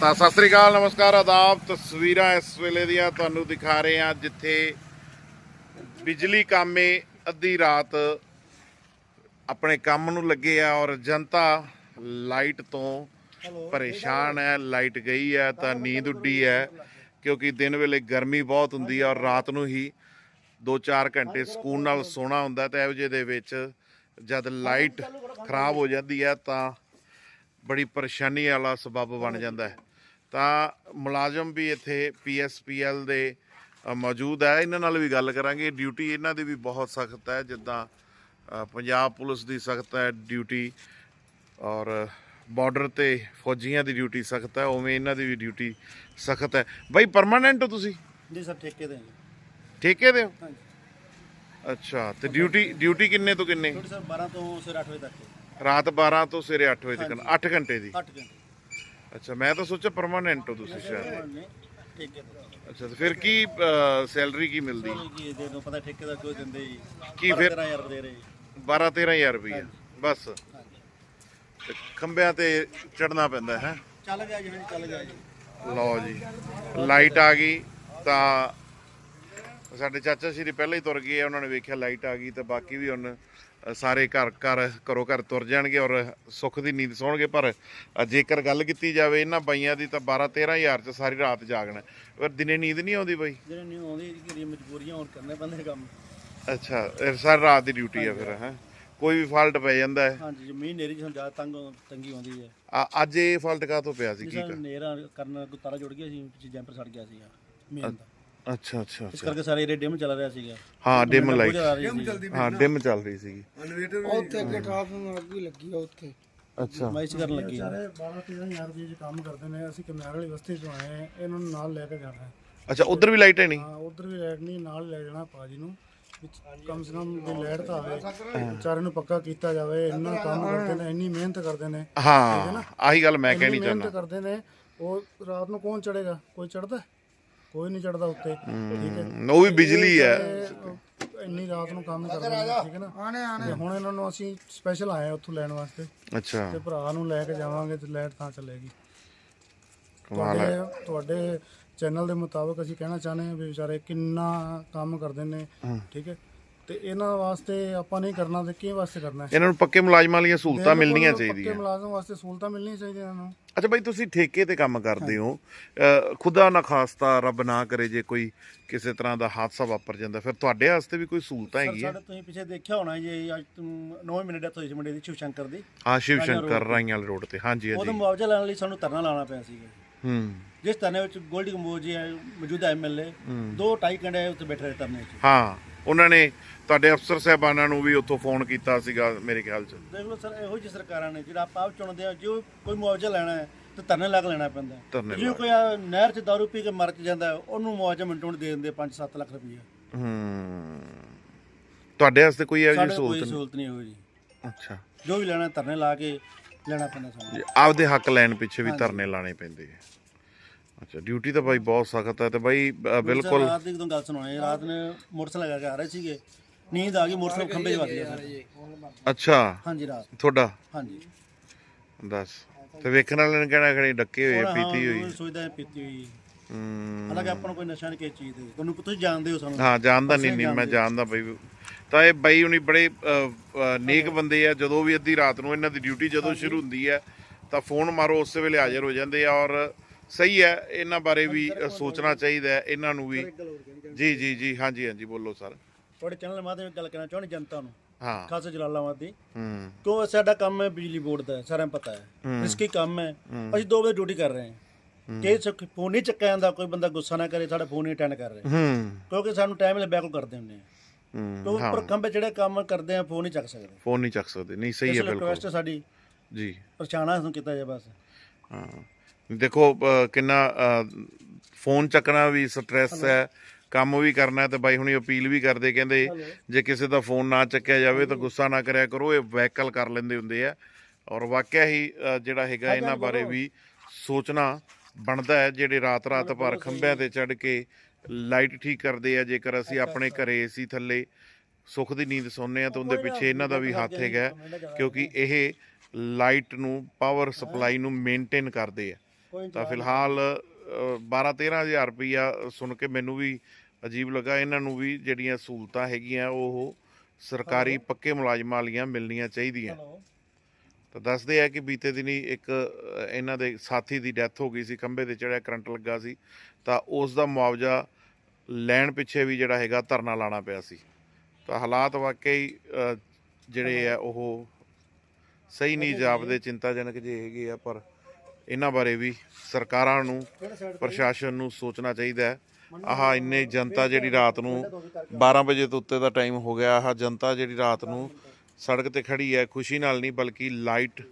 ਤਾਂ ਸਤਿ ਸ੍ਰੀ ਅਕਾਲ ਨਮਸਕਾਰ ਆਦਾਬ ਤਸਵੀਰਾਂ ਇਸ ਵੇਲੇ ਦੀਆਂ ਤੁਹਾਨੂੰ ਦਿਖਾ ਰਹੇ ਹਾਂ ਜਿੱਥੇ ਬਿਜਲੀ ਕਾਮੇ ਅੱਧੀ ਰਾਤ ਆਪਣੇ ਕੰਮ ਨੂੰ ਲੱਗੇ ਆ ਔਰ ਜਨਤਾ ਲਾਈਟ ਤੋਂ ਪਰੇਸ਼ਾਨ ਹੈ ਲਾਈਟ ਗਈ ਹੈ ਤਾਂ ਨੀਂਦ ਉੱਡੀ ਹੈ ਕਿਉਂਕਿ ਦਿਨ ਵੇਲੇ ਗਰਮੀ ਬਹੁਤ ਹੁੰਦੀ ਹੈ ਔਰ ਰਾਤ ਨੂੰ ਹੀ 2-4 ਘੰਟੇ ਸਕੂਨ ਨਾਲ ਸੋਣਾ ਹੁੰਦਾ ਤਾਂ ਇਹੋ ਜਿਹੇ ਦੇ ਵਿੱਚ ਜਦ ਲਾਈਟ ਖਰਾਬ ਹੋ ਜਾਂਦੀ ਹੈ ਤਾਂ ਬੜੀ ਪਰੇਸ਼ਾਨੀ ਵਾਲਾ ਸਬਬ ਬਣ ਜਾਂਦਾ ਹੈ। ਤਾਂ ਮੁਲਾਜ਼ਮ ਵੀ ਇੱਥੇ ਪੀਐਸਪੀਐਲ ਦੇ ਮੌਜੂਦ ਹੈ। ਇਹਨਾਂ ਨਾਲ ਵੀ ਗੱਲ ਕਰਾਂਗੇ। ਡਿਊਟੀ ਇਹਨਾਂ ਦੀ ਵੀ ਬਹੁਤ ਸਖਤ ਹੈ। ਜਿੱਦਾਂ ਪੰਜਾਬ ਪੁਲਿਸ ਦੀ ਸਖਤ ਹੈ ਡਿਊਟੀ ਔਰ ਬਾਰਡਰ ਤੇ ਫੌਜੀਆਂ ਦੀ ਡਿਊਟੀ ਸਖਤ ਹੈ। ਉਵੇਂ ਇਹਨਾਂ ਦੀ ਵੀ ਡਿਊਟੀ ਸਖਤ ਹੈ। ਬਾਈ ਪਰਮਾਨੈਂਟ ਹੋ ਤੁਸੀਂ? ਜੀ ਸਰ ਠੇਕੇ ਦੇ ਠੇਕੇ ਦੇ ਹੋ? ਹਾਂਜੀ ਅੱਛਾ ਤੇ ਡਿਊਟੀ ਡਿਊਟੀ ਕਿੰਨੇ ਤੋਂ ਕਿੰਨੇ? ਛੋਟੀ ਸਰ 12 ਤੋਂ ਸਿਰ 8 ਵਜੇ ਤੱਕ। ਹੈ। ਰਾਤ 12 ਤੋਂ ਸਵੇਰੇ 8 ਵਜੇ ਤੱਕ। 8 ਘੰਟੇ ਦੀ? 8 ਘੰਟੇ। ਅੱਛਾ ਮੈਂ ਤਾਂ ਸੋਚਿਆ ਪਰਮਾਨੈਂਟ ਹੋ ਤੁਸੀਂ ਸ਼ਾਇਦ। ਨੇ ਠੇਕੇ ਅੱਛਾ ਤੇ ਫਿਰ ਕੀ ਸੈਲਰੀ ਕੀ ਮਿਲਦੀ? ਚਲੋ ਕੀ ਦੇ ਦੋ ਪਤਾ ਠੇਕੇ ਦਾ ਕੋਈ ਦਿੰਦੇ ਜੀ? ਕੀ ਫਿਰ? 13000 ਦੇ ਰਹੇ ਜੀ। 12 13000 ਰੁਪਏ ਬਸ। ਹਾਂਜੀ। ਤੇ ਖੰਭਿਆਂ ਤੇ ਚੜਨਾ ਪੈਂਦਾ ਹੈ। ਚੱਲ ਗਿਆ ਜੀ ਹਾਂਜੀ ਚੱਲ ਗਿਆ ਜੀ। ਲਓ ਜੀ ਲਾਈਟ ਆ ਗਈ ਤਾਂ ਸਾਡੇ ਚਾਚਾ ਸ਼੍ਰੀ ਪਹਿਲਾਂ ਹੀ ਤੁਰ ਗਏ ਆ, ਉਹਨਾਂ ਨੇ ਵੇਖਿਆ ਲਾਈਟ ਆ ਗਈ ਤਾਂ ਬਾਕੀ ਵੀ ਹੁਣ ਸਾਰੇ ਘਰ ਘਰ ਘਰੋਂ ਘਰ ਤੁਰ ਜਾਣਗੇ ਔਰ ਸੁੱਖ ਦੀ ਨੀਂਦ ਸੌਣਗੇ ਪਰ ਜੇਕਰ ਗੱਲ ਕੀਤੀ ਜਾਵੇ ਇਹਨਾਂ ਬਾਈਆਂ ਦੀ ਤਾਂ 12 13000 ਚ ਸਾਰੀ ਰਾਤ ਜਾਗਣਾ। ਪਰ ਦਿਨੇ ਨੀਂਦ ਨਹੀਂ ਆਉਂਦੀ ਬਾਈ? ਜਿਹੜੇ ਨਹੀਂ ਆਉਂਦੇ ਕਿਹੜੀ ਮਜਬੂਰੀਆਂ ਹੁਣ ਕਰਨੇ ਪੈਂਦੇ ਕੰਮ। ਅੱਛਾ ਸਾਰੀ ਰਾਤ ਦੀ ਡਿਊਟੀ ਆ ਫਿਰ ਹੈ? ਕੋਈ ਵੀ ਫਾਲਟ ਪੈ ਜਾਂਦਾ ਹੈ। ਹਾਂਜੀ ਜ਼ਮੀਨ ਨੇਰੀ ਜਿਹਾ ਜ਼ਿਆਦਾ ਤੰਗ ਤੰਗੀ ਆਉਂਦੀ ਹੈ। ਅੱਜ ਇਹ ਫਾਲਟ ਕਾ ਤੋਂ ਪਿਆ ਸੀ ਕੀ ਕਰ ਨੇਰਾ ਕਰਨ ਤਾਰਾ ਜੁੜ ਗਿਆ ਸੀ ਪਿੱਛੇ ਜੈਂਪਰ ਸੜ ਗਿਆ ਸੀਗਾ ਮੇਨ ਦਾ ਅੱਛਾ ਅੱਛਾ ਇਸ ਕਰਕੇ ਸਾਰੇ ਏਰੀਆ ਡਿਮ ਚੱਲ ਰਿਹਾ ਸੀਗਾ। ਹਾਂ ਡਿਮ ਲਾਈਟ। ਆ ਹਾਂ ਡਿਮ ਚੱਲ ਰਹੀ ਸੀਗੀ। ਉੱਥੇ ਅੱਗੇ ਟ੍ਰਾਫਿਕ ਅੱਗੇ ਲੱਗੀ ਆ ਉੱਥੇ। ਅੱਛਾ। ਮੈਂ ਇਸ ਕਰਨ ਲੱਗੀ ਸਾਰੇ 12 13000 ਰੁਪਏ ਚ ਕੰਮ ਕਰਦੇ ਨੇ। ਅਸੀਂ ਕਮਿਆਰ ਵਾਲੀ ਬਸਤੀ ਤੋਂ ਆਏ ਹਾਂ। ਇਹਨਾਂ ਨੂੰ ਨਾਲ ਲੈ ਕੇ ਜਾਣਾ ਹੈ। ਅੱਛਾ ਉਧਰ ਵੀ ਲਾਈਟ ਹੈ ਨਹੀਂ? ਹਾਂ ਉਧਰ ਵੀ ਲਾਈਟ ਨਹੀਂ। ਨਾਲ ਲੈ ਜਾਣਾ ਪਾਜੀ ਨੂੰ। ਵੀ ਕਮ ਸੇ ਕਮ ਦੀ ਲਾਈਟ ਤਾਂ ਆਵੇ ਵਿਚਾਰੇ ਨੂੰ ਪੱਕਾ ਕੀਤਾ ਜਾਵੇ। ਇੰਨਾ ਕੰਮ ਕਰਦੇ ਨੇ ਇੰਨੀ ਮਿਹਨਤ ਕਰਦੇ ਨੇ। ਹਾਂ ਆਹੀ ਗੱਲ ਮੈਂ ਕਹਿਣੀ ਇੰਨੀ ਮਿਹਨਤ ਚਾਹੁੰਦਾ। ਕਰਦੇ ਨੇ। ਉਹ ਰਾਤ ਨੂੰ ਕੌਣ ਚੜੇਗਾ ਕੋਈ ਚੜਦਾ ਕੋਈ ਨਹੀਂ ਚੜਦਾ ਉੱਤੇ। ਠੀਕ ਹੈ। ਉਹ ਵੀ ਬਿਜਲੀ ਹੈ। ਤੇ ਇੰਨੀ ਰਾਤ ਨੂੰ ਕੰਮ ਕਰਦੇ ਨੇ ਠੀਕ ਹੈ ਨਾ। ਤੇ ਹੁਣ ਇਹਨਾਂ ਨੂੰ ਅਸੀਂ ਸਪੈਸ਼ਲ ਆਏ ਹਾਂ ਉੱਥੋਂ ਲੈਣ ਵਾਸਤੇ। ਅੱਛਾ। ਤੇ ਭਰਾ ਨੂੰ ਲੈ ਕੇ ਜਾਵਾਂਗੇ ਤੇ ਲਾਈਟ ਤਾਂ ਚੱਲੇਗੀ। ਕਮਾਲ ਹੈ। ਤੁਹਾਡੇ ਤੁਹਾਡੇ ਚੈਨਲ ਦੇ ਮੁਤਾਬਕ ਅਸੀਂ ਕਹਿਣਾ ਚਾਹੁੰਦੇ ਹਾਂ ਵੀ ਵਿਚਾਰੇ ਕਿੰਨਾ ਕੰਮ ਕਰਦੇ ਨੇ ਠੀਕ ਹੈ। ਤੇ ਇਹਨਾਂ ਵਾਸਤੇ ਆਪਾਂ ਨਹੀਂ ਕਰਨਾ ਤੇ ਕਿਹ ਵਾਸਤੇ ਕਰਨਾ ਹੈ? ਇਹਨਾਂ ਨੂੰ ਪੱਕੇ ਮੁਲਾਜ਼ਮਾਂ ਵਾਲੀਆਂ ਸਹੂਲਤਾਂ ਮਿਲਣੀਆਂ ਪੱਕੇ ਚਾਹੀਦੀਆਂ। ਮੁਲਾਜ਼ਮ ਵਾਸਤੇ ਸਹੂਲਤਾਂ ਮਿਲਣੀਆਂ ਚਾਹੀਦੀਆਂ ਇਹਨਾਂ ਨੂੰ। ਅੱਛਾ ਬਾਈ ਤੁਸੀਂ ਠੇਕੇ ਤੇ ਕੰਮ ਕਰਦੇ ਹੋ। ਅ, ਖੁਦਾ ਨਾ ਖਾਸਤਾ ਰੱਬ ਨਾ ਕਰੇ ਜੇ ਕੋਈ ਕਿਸੇ ਤਰ੍ਹਾਂ ਦਾ ਹਾਦਸਾ ਵਾਪਰ ਜਾਂਦਾ ਫਿਰ ਤੁਹਾਡੇ ਵਾਸਤੇ ਵੀ ਕੋਈ ਸਹੂਲਤਾਂ ਸਰ ਹੈਗੀਆਂ? ਸਾਡੇ ਤੁਸੀਂ ਪਿੱਛੇ ਦੇਖਿਆ ਹੋਣਾ ਜੀ ਅੱਜ ਤੋਂ 9 ਮਿੰਟ ਡੈਥ ਹੋਈ ਸੀ ਮੁੰਡੇ ਦੀ ਸ਼ਿਵ ਸ਼ੰਕਰ ਦੀ। ਹਾਂ ਸ਼ਿਵ ਸ਼ੰਕਰ ਰਾਈਆਂ ਵਾਲੇ ਰੋਡ ਤੇ। ਹਾਂਜੀ ਉਹਦਾ ਹਾਂਜੀ ਮੁਆਵਜ਼ਾ ਲੈਣ ਲਈ ਸਾਨੂੰ ਧਰਨਾ ਲਾਉਣਾ ਪਿਆ ਸੀਗਾ। ਹੂੰ। ਜਿਸ ਧਰਨੇ ਵਿੱਚ ਗੋਲਡੀ ਕੰਬੋਜ ਜੀ ਹੈ, ਮੌਜੂਦਾ ਐਮਐਲਏ ਦੋ ਢਾਈ ਘੰਟੇ ਉੱਥੇ ਬੈਠੇ ਰਹੇ ਧਰਨੇ 'ਚ। ਹਾਂ। ਉਹਨਾਂ ਨੇ ਤੁਹਾਡੇ ਅਫਸਰ ਸਾਹਿਬਾਨਾਂ ਨੂੰ ਵੀ ਉੱਥੋਂ ਫੋਨ ਕੀਤਾ ਸੀਗਾ ਮੇਰੇ ਖਿਆਲ 'ਚ। ਦੇਖ ਲਓ ਸਰ ਇਹੋ ਜਿਹੀ ਸਰਕਾਰਾਂ ਨੇ ਜਿਹੜਾ ਆਪਾਂ ਆਪ ਚੁਣਦੇ ਆ ਜੋ ਕੋਈ ਮੁਆਵਜ਼ਾ ਲੈਣਾ ਹੈ ਤੇ ਧਰਨੇ ਲਾ ਕੇ ਲੈਣਾ ਪੈਂਦਾ। ਧਰਨੇ ਜੇ ਕੋਈ ਆ ਨਹਿਰ 'ਚ ਦਾਰੂ ਪੀ ਕੇ ਮਰ ਚ ਜਾਂਦਾ ਹੈ, ਉਹਨੂੰ ਮੁਆਵਜ਼ਾ ਮਿੰਟੋਂ ਦੇ ਦਿੰਦੇ 5-7 ਲੱਖ ਰੁਪਏ ਹੂੰ। ਤੁਹਾਡੇ ਵਾਸਤੇ ਕੋਈ ਇਹੋ ਜਿਹੀ ਸਾਡੇ ਕੋਈ ਸਹੂਲਤ ਸਹੂਲਤ ਨਹੀਂ ਹੋਈ ਜੀ ਨਹੀਂ ਅੱਛਾ। ਜੋ ਵੀ ਲੈਣਾ ਧਰਨੇ ਲਾ ਕੇ ਲੈਣਾ ਪੈਂਦਾ ਸਾਨੂੰ। ਆਪਦੇ ਹੱਕ ਲੈਣ ਪਿੱਛੇ ਵੀ ਧਰਨੇ ਲਾਣੇ ਪੈਂਦੇ ਆ। ਅੱਛਾ ਡਿਊਟੀ ਤਾਂ ਬਾਈ ਬਹੁਤ ਸਖਤ ਹੈ ਤੇ ਬਾਈ ਅ, ਬਿਲਕੁਲ ਰਾਤ ਦੀ ਇੱਕਦਮ ਗੱਲ ਸੁਣਾਉਣੀ ਰਾਤ ਨੇ ਮੋਟਰਸਾਈਕਲ ਲਗਾ ਕੇ ਆ ਰਹੇ ਸੀਗੇ ਨੀਂਦ ਆ ਗਈ ਮੋਟਰਸਾਈਕਲ ਖੰਭੇ 'ਚ ਵੱਜ ਗਿਆ ਸਰ। ਅੱਛਾ। ਹਾਂਜੀ ਰਾਤ। ਤੁਹਾਡਾ? ਹਾਂਜੀ। ਦੱਸ। ਤੇ ਵੇਖਣ ਵਾਲਿਆਂ ਨੇ ਕਹਿਣਾ ਖੜੀ ਡੱਕੇ ਹੋਏ ਆ, ਪੀਤੀ ਹੋਈ। ਸੋਚਦਾ ਹੈ ਪੀਤੀ ਹੋਈ। ਹੂੰ। ਹਾਲਾਂਕਿ ਆਪਾਂ ਨੂੰ ਕੋਈ ਨਸ਼ਾ ਨਹੀਂ ਕਿਸੇ ਚੀਜ਼ ਦੇ। ਤੁਹਾਨੂੰ ਤੁਸੀਂ ਜਾਣਦੇ ਹੋ ਸਾਨੂੰ। ਹਾਂ ਜਾਣਦਾ ਨਹੀਂ ਨਹੀਂ ਮੈਂ ਜਾਣਦਾ ਬਈ। ਤਾਂ ਇਹ ਬਾਈ ਹੁਣੀ ਬੜੇ ਅ, ਅ, ਨੇਕ ਬੰਦੇ ਆ। ਜਦੋਂ ਵੀ ਅੱਧੀ ਰਾਤ ਨੂੰ ਇਹਨਾਂ ਦੀ ਡਿਊਟੀ ਜਦੋਂ ਸ਼ੁਰੂ ਹੁੰਦੀ ਹੈ ਤਾਂ ਫੋਨ ਮਾਰੋ ਉਸੇ ਵੇਲੇ ਹਾਜ਼ਰ ਹੋ ਜਾਂਦੇ ਆ ਔਰ ਸਹੀ ਹੈ ਇਹਨਾਂ ਬਾਰੇ ਵੀ ਸੋਚਣਾ ਚਾਹੀਦਾ ਹੈ ਇਹਨਾਂ ਨੂੰ ਵੀ। ਜੀ ਜੀ ਜੀ ਹਾਂਜੀ ਹਾਂਜੀ ਬੋਲੋ ਸਰ। ਤੁਹਾਡੇ ਚੈਨਲ ਮਾਧਿਅਮ ਗੱਲ ਕਰਨਾ ਚਾਹੁੰਦੀ ਜਨਤਾ ਨੂੰ? ਹਾਂ। ਖਾਸ ਜਲਾਲਾਬਾਦ ਦੀ। ਹੂੰ। ਕਿਉਂ ਸਾਡਾ ਕੰਮ ਹੈ ਬਿਜਲੀ ਬੋਰਡ ਦਾ ਸਾਰਿਆਂ ਨੂੰ ਪਤਾ ਹੈ। ਰਿਸਕੀ ਕੰਮ ਹੈ? ਅਸੀਂ 2 ਵਜੇ ਡਿਊਟੀ ਕਰ ਰਹੇ ਹਾਂ। ਕਿ ਚੱਕ ਫੋਨ ਨਹੀਂ ਚੱਕਿਆ ਜਾਂਦਾ ਕੋਈ ਬੰਦਾ ਗੁੱਸਾ ਨਾ ਕਰੇ ਸਾਡਾ ਫੋਨ ਨਹੀਂ ਅਟੈਂਡ ਕਰ ਰਹੇ। ਹੂੰ। ਕਿਉਂਕਿ ਸਾਨੂੰ ਟਾਈਮ ਲੈ ਬੈਕ ਕਰਦੇ ਹੁੰਦੇ ਆ ਹੂੰ ਕਿਉਂਕਿ ਉੱਪਰ ਖੰਭੇ ਜਿਹੜੇ ਕੰਮ ਕਰਦੇ ਆ ਫੋਨ ਨਹੀਂ ਚੱਕ ਸਕਦੇ। ਫੋਨ ਨਹੀਂ ਚੱਕ ਸਕਦੇ। ਨਹੀਂ ਸਹੀ ਹੈ ਬਿਲਕੁਲ। ਰਿਕੁਐਸਟ ਸਾਡੀ। ਜੀ। ਪਰਛਾਣਾ ਸਾਨੂੰ ਕੀਤਾ ਜਾਏ ਬਸ। ਹਾਂ। ਦੇਖੋ ਕਿੰਨਾ ਫੋਨ ਚੱਕਣਾ ਵੀ ਸਟ੍ਰੈਸ ਹੈ ਕੰਮ ਵੀ ਕਰਨਾ ਤੇ ਬਾਈ ਹੁਣੀ ਅਪੀਲ ਵੀ ਕਰਦੇ ਕਹਿੰਦੇ ਜੇ ਕਿਸੇ ਦਾ ਫੋਨ ਨਾ ਚੱਕਿਆ ਜਾਵੇ ਤਾਂ ਗੁੱਸਾ ਨਾ ਕਰਿਆ ਕਰੋ ਇਹ ਵਹੀਕਲ ਕਰ ਲੈਂਦੇ ਹੁੰਦੇ ਆ। ਔਰ ਵਾਕਿਆ ਹੀ ਜਿਹੜਾ ਹੈਗਾ ਇਹਨਾਂ ਬਾਰੇ ਵੀ ਸੋਚਣਾ ਬਣਦਾ ਹੈ ਜਿਹੜੇ ਰਾਤ ਰਾਤ ਭਰ ਖੰਭਿਆਂ ਤੇ ਚੜ ਕੇ ਲਾਈਟ ਠੀਕ ਕਰਦੇ ਆ ਜੇਕਰ ਅਸੀਂ ਆਪਣੇ ਘਰੇ ਏਸੀ ਥੱਲੇ ਸੁੱਖ ਦੀ ਨੀਂਦ ਸੌਂਦੇ ਆ ਤਾਂ ਉਹਦੇ ਪਿੱਛੇ ਇਹਨਾਂ ਦਾ ਵੀ ਹੱਥ ਹੈਗਾ ਕਿਉਂਕਿ ਇਹ ਲਾਈਟ ਨੂੰ ਪਾਵਰ ਸਪਲਾਈ ਨੂੰ ਮੇਨਟੇਨ ਕਰਦੇ ਆ। ਤਾਂ ਫਿਲਹਾਲ 12 13000 ਰੁਪਈਆ ਸੁਣ ਕੇ ਮੈਨੂੰ ਵੀ ਅਜੀਬ ਲੱਗਾ। ਇਹਨਾਂ ਨੂੰ ਵੀ ਜਿਹੜੀਆਂ ਸਹੂਲਤਾਂ ਹੈਗੀਆਂ ਉਹ ਸਰਕਾਰੀ ਪੱਕੇ ਮੁਲਾਜ਼ਮਾਂ ਵਾਲੀਆਂ ਮਿਲਣੀਆਂ ਚਾਹੀਦੀਆਂ। ਤਾਂ ਦੱਸਦੇ ਆ ਕਿ ਬੀਤੇ ਦਿਨੀ ਇੱਕ ਇਹਨਾਂ ਦੇ ਸਾਥੀ ਦੀ ਡੈਥ ਹੋ ਗਈ ਸੀ ਖੰਭੇ ਤੇ ਚੜਿਆ ਕਰੰਟ ਲੱਗਾ ਸੀ। ਤਾਂ ਉਸ ਦਾ ਮੁਆਵਜ਼ਾ ਲੈਣ ਪਿੱਛੇ ਵੀ ਜਿਹੜਾ ਹੈਗਾ ਧਰਨਾ ਲਾਣਾ ਪਿਆ ਸੀ। ਤਾਂ ਹਾਲਾਤ ਵਾਕਈ ਜਿਹੜੇ ਆ ਉਹ ਸਹੀ ਨਹੀਂ ਜਾਪਦੇ ਚਿੰਤਾਜਨਕ ਜੇ ਹੈਗੇ ਆ ਪਰ ਇਹਨਾਂ ਬਾਰੇ ਵੀ ਸਰਕਾਰਾਂ ਨੂੰ, ਪ੍ਰਸ਼ਾਸਨ ਨੂੰ ਸੋਚਣਾ ਚਾਹੀਦਾ ਹੈ। ਆਹ ਇੰਨੇ ਜਨਤਾ ਜਿਹੜੀ ਰਾਤ ਨੂੰ 12 ਵਜੇ ਤੋਂ ਉੱਤੇ ਦਾ ਟਾਈਮ ਹੋ ਗਿਆ, ਆਹ ਜਨਤਾ ਜਿਹੜੀ ਰਾਤ ਨੂੰ ਸੜਕ ਤੇ ਖੜੀ ਹੈ, ਖੁਸ਼ੀ ਨਾਲ ਨਹੀਂ ਬਲਕਿ ਲਾਈਟ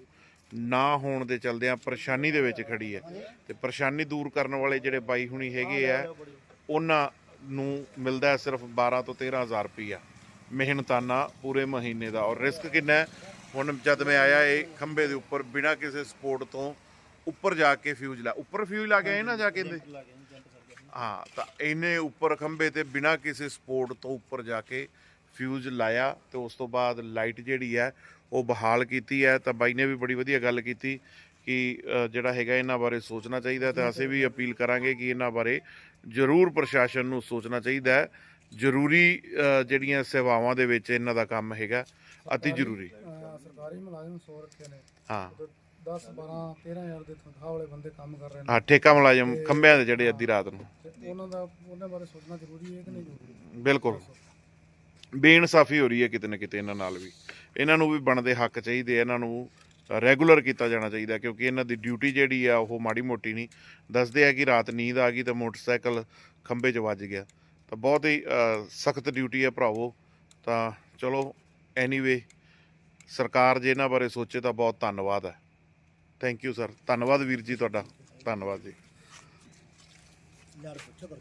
ਨਾ ਹੋਣ ਦੇ ਚਲਦਿਆਂ ਪਰੇਸ਼ਾਨੀ ਦੇ ਵਿੱਚ ਖੜੀ ਹੈ। ਤੇ ਪਰੇਸ਼ਾਨੀ ਦੂਰ ਕਰਨ ਵਾਲੇ ਜਿਹੜੇ ਬਾਈ ਹੁਣੀ ਹੈਗੇ ਆ, ਉਹਨਾਂ ਨੂੰ ਮਿਲਦਾ ਸਿਰਫ 12 ਤੋਂ 13000 ਰੁਪਈਆ। ਮਿਹਨਤਾਨਾ ਪੂਰੇ ਮਹੀਨੇ ਦਾ। ਔਰ ਰਿਸਕ ਕਿੰਨਾ ਹੁਣ ਜਦ ਮੈਂ ਆਇਆ, ਇਹ ਖੰਬੇ ਦੇ ਉੱਪਰ ਬਿਨਾਂ ਕਿਸੇ ਸਪੋਰਟ ਤੋਂ ਉੱਪਰ ਜਾ ਕੇ ਫਿਊਜ਼ ਲਾ ਉੱਪਰ ਫਿਊਜ਼ ਲਾ ਕੇ ਆਏ ਨਾ ਜਾ ਕੇ ਇਹਦੇ? ਹਾਂ ਤਾਂ ਇਹਨੇ ਉੱਪਰ ਖੰਬੇ ਤੇ ਬਿਨਾਂ ਕਿਸੇ ਸਪੋਰਟ ਤੋਂ ਉੱਪਰ ਜਾ ਕੇ ਫਿਊਜ਼ ਲਾਇਆ ਤੇ ਉਸ ਤੋਂ ਬਾਅਦ ਲਾਈਟ ਜਿਹੜੀ ਹੈ ਉਹ ਬਹਾਲ ਕੀਤੀ ਹੈ। ਤਾਂ ਬਾਈ ਨੇ ਵੀ ਬੜੀ ਵਧੀਆ ਗੱਲ ਕੀਤੀ ਕਿ ਜਿਹੜਾ ਹੈਗਾ ਇਹਨਾਂ ਬਾਰੇ ਸੋਚਣਾ ਚਾਹੀਦਾ ਤੇ ਅਸੀਂ ਵੀ ਅਪੀਲ ਕਰਾਂਗੇ ਕਿ ਇਹਨਾਂ ਬਾਰੇ ਜ਼ਰੂਰ ਪ੍ਰਸ਼ਾਸਨ ਨੂੰ ਸੋਚਣਾ ਚਾਹੀਦਾ ਹੈ। ਜ਼ਰੂਰੀ ਜਿਹੜੀਆਂ ਸੇਵਾਵਾਂ ਦੇ ਵਿੱਚ ਇਹਨਾਂ ਦਾ ਕੰਮ ਹੈਗਾ ਅਤੀ ਜ਼ਰੂਰੀ। ਸਰਕਾਰੀ ਮੁਲਾਜ਼ਮ 100 ਰੱਖੇ ਨੇ। ਹਾਂ। 10 12 13000 ਦੇ ਤਨਖਾਹ ਵਾਲੇ ਬੰਦੇ ਕੰਮ ਕਰ ਰਹੇ ਨੇ। ਹਾਂ ਠੇਕਾ ਮੁਲਾਜ਼ਮ ਖੰਭਿਆਂ ਦੇ ਜਿਹੜੇ ਅੱਧੀ ਰਾਤ ਨੂੰ। ਤੇ ਉਹਨਾਂ ਦਾ ਉਹਨਾਂ ਬਾਰੇ ਸੋਚਣਾ ਜ਼ਰੂਰੀ ਹੈ ਕਿ ਨਹੀਂ ਜ਼ਰੂਰੀ? ਬਿਲਕੁਲ। ਬੇਇਨਸਾਫੀ ਹੋ ਰਹੀ ਹੈ ਕਿਤੇ ਨਾ ਕਿਤੇ ਇਹਨਾਂ ਨਾਲ ਵੀ। ਇਹਨਾਂ ਨੂੰ ਵੀ ਬਣਦੇ ਹੱਕ ਚਾਹੀਦੇ ਆ, ਇਹਨਾਂ ਨੂੰ ਰੈਗੂਲਰ ਕੀਤਾ ਜਾਣਾ ਚਾਹੀਦਾ ਕਿਉਂਕਿ ਇਹਨਾਂ ਦੀ ਡਿਊਟੀ ਜਿਹੜੀ ਆ ਉਹ ਮਾੜੀ ਮੋਟੀ ਨਹੀਂ। ਦੱਸਦੇ ਆ ਕਿ ਰਾਤ ਨੀਂਦ ਆ ਗਈ ਤਾਂ ਮੋਟਰਸਾਈਕਲ ਖੰਭੇ 'ਚ ਵੱਜ ਗਿਆ। ਤਾਂ ਬਹੁਤ ਹੀ ਸਖਤ ਡਿਊਟੀ ਹੈ ਭਰਾਵੋ। ਤਾਂ ਚਲੋ ਐਨੀਵੇ ਸਰਕਾਰ ਜੇ ਇਹਨਾਂ ਬਾਰੇ ਸੋਚੇ ਤਾਂ ਬਹੁਤ ਧੰਨਵਾਦ ਹੈ। ਥੈਂਕ ਯੂ ਸਰ ਧੰਨਵਾਦ ਵੀਰ ਜੀ ਤੁਹਾਡਾ। ਧੰਨਵਾਦ ਜੀ। ਯਾਰ ਪੁੱਛੋ ਕਰ